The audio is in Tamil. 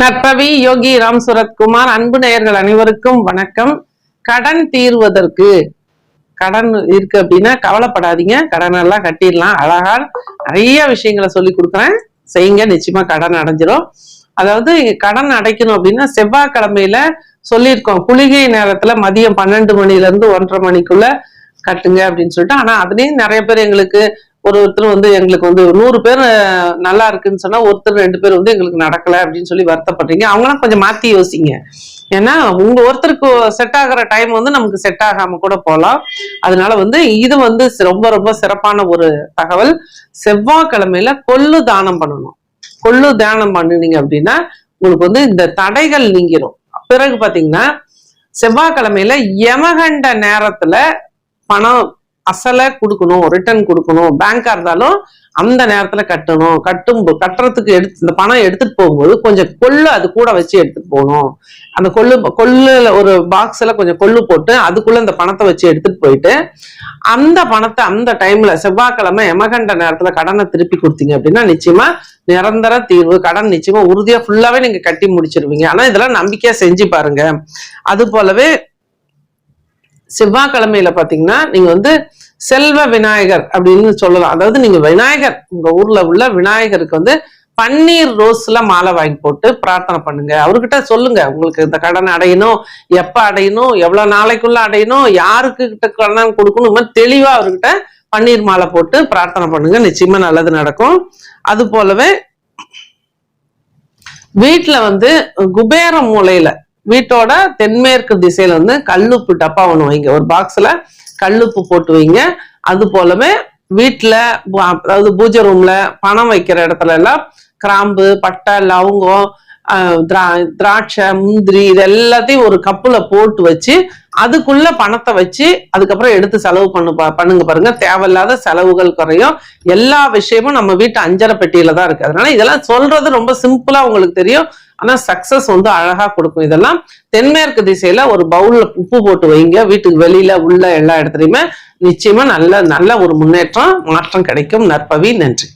நற்பவி யோகி ராம் சுரத்குமார் அன்பு நேயர்கள் அனைவருக்கும் வணக்கம். கடன் தீர்வதற்கு கடன் இருக்கு அப்படின்னா கவலைப்படாதீங்க. கடன் எல்லாம் கட்டிடலாம். அழகா நிறைய விஷயங்களை சொல்லி கொடுக்குறேன். செய்யுங்க. நிச்சயமா கடன் அடைஞ்சிரும். அதாவது கடன் அடைக்கணும் அப்படின்னா செவ்வாய்க்கிழமையில சொல்லியிருக்கோம். குளிகை நேரத்துல மதியம் பன்னெண்டு மணில இருந்து ஒன்றரை மணிக்குள்ள கட்டுங்க அப்படின்னு சொல்லிட்டு. ஆனா அதுலயும் நிறைய பேர் எங்களுக்கு ஒருத்தர் வந்து எங்களுக்கு வந்து நூறு பேர் நல்லா இருக்குன்னு சொன்னா ஒருத்தர் ரெண்டு பேர் வந்து எங்களுக்கு நடக்கல அப்படின்னு சொல்லி வருத்தப்படுறீங்க. அவங்களாம் கொஞ்சம் மாத்தி யோசிங்க. ஏன்னா உங்க ஒருத்தருக்கு செட் ஆகிற டைம் வந்து நமக்கு செட் ஆகாம கூட போகலாம் அதனால வந்து இது வந்து ரொம்ப ரொம்ப சிறப்பான ஒரு தகவல். செவ்வாய்க்கிழமையில கொள்ளு தானம் பண்ணணும். கொள்ளு தானம் பண்ணுனீங்க அப்படின்னா உங்களுக்கு வந்து இந்த தடைகள் நீங்கிரும். பிறகு பாத்தீங்கன்னா செவ்வாய்க்கிழமையில யமகண்ட நேரத்துல பணம் அசலை கொடுக்கணும் ரிட்டர்ன் கொடுக்கணும் பேங்கா இருந்தாலும் அந்த நேரத்துல கட்டணும். கட்டும் கட்டுறதுக்கு எடுத்து இந்த பணம் எடுத்துட்டு போகும்போது கொஞ்சம் கொள்ளு அது கூட வச்சு எடுத்துட்டு போகணும். அந்த கொள்ளு கொள்ளுல ஒரு பாக்ஸ்ல கொஞ்சம் கொள்ளு போட்டு அதுக்குள்ள இந்த பணத்தை வச்சு எடுத்துட்டு போயிட்டு அந்த பணத்தை அந்த டைம்ல செவ்வாய்க்கிழமை யமகண்ட நேரத்துல கடனை திருப்பி கொடுத்தீங்க அப்படின்னா நிச்சயமா நிரந்தர தீர்வு கடன் நிச்சயமா உறுதியா ஃபுல்லாவே நீங்க கட்டி முடிச்சிருவீங்க. ஆனா இதெல்லாம் நம்பிக்கையா செஞ்சு பாருங்க. அது போலவே செவ்வாய்க்கிழமையில பாத்தீங்கன்னா நீங்க வந்து செல்வ விநாயகர் அப்படின்னு சொல்லலாம். அதாவது நீங்க விநாயகர் உங்க ஊர்ல உள்ள விநாயகருக்கு வந்து பன்னீர் ரோஸ்ல மாலை வாங்கி போட்டு பிரார்த்தனை பண்ணுங்க. அவர்கிட்ட சொல்லுங்க. உங்களுக்கு இந்த கடன் அடையணும் எப்ப அடையணும் எவ்வளவு நாளைக்குள்ள அடையணும் யாருக்கு கிட்ட கடன் கொடுக்கணும் மாதிரி தெளிவா அவர்கிட்ட பன்னீர் மாலை போட்டு பிரார்த்தனை பண்ணுங்க. நிச்சயமா நல்லது நடக்கும். அது போலவே வீட்டுல வந்து குபேர மூலையில வீட்டோட தென்மேற்கு திசையில வந்து கல்லுப்பு டப்பா ஒன்று வைங்க. ஒரு பாக்ஸ்ல கல்லுப்பு போட்டு வைங்க. அது போலவே வீட்டுல அதாவது பூஜை ரூம்ல பணம் வைக்கிற இடத்துல எல்லாம் கிராம்பு பட்டை லவங்கம் திரா- திராட்சை முந்திரி இது எல்லாத்தையும் ஒரு கப்புல போட்டு வச்சு அதுக்குள்ள பணத்தை வச்சு அதுக்கப்புறம் எடுத்து செலவு பண்ணு பண்ணுங்க பாருங்க. தேவையில்லாத செலவுகள் குறையும். எல்லா விஷயமும் நம்ம வீட்டு அஞ்சரை பெட்டியில தான் இருக்கு. அதனால இதெல்லாம் சொல்றது ரொம்ப சிம்பிளா உங்களுக்கு தெரியும். ஆனா சக்சஸ் வந்து அழகா கொடுக்கும் இதெல்லாம். தென்மேற்கு திசையில ஒரு பவுல்ல உப்பு போட்டு வைங்க. வீட்டுக்கு வெளியில உள்ள எல்லா இடத்துலையுமே நிச்சயமா நல்ல நல்ல ஒரு முன்னேற்றம் மாற்றம் கிடைக்கும். நற்பவி நன்றி.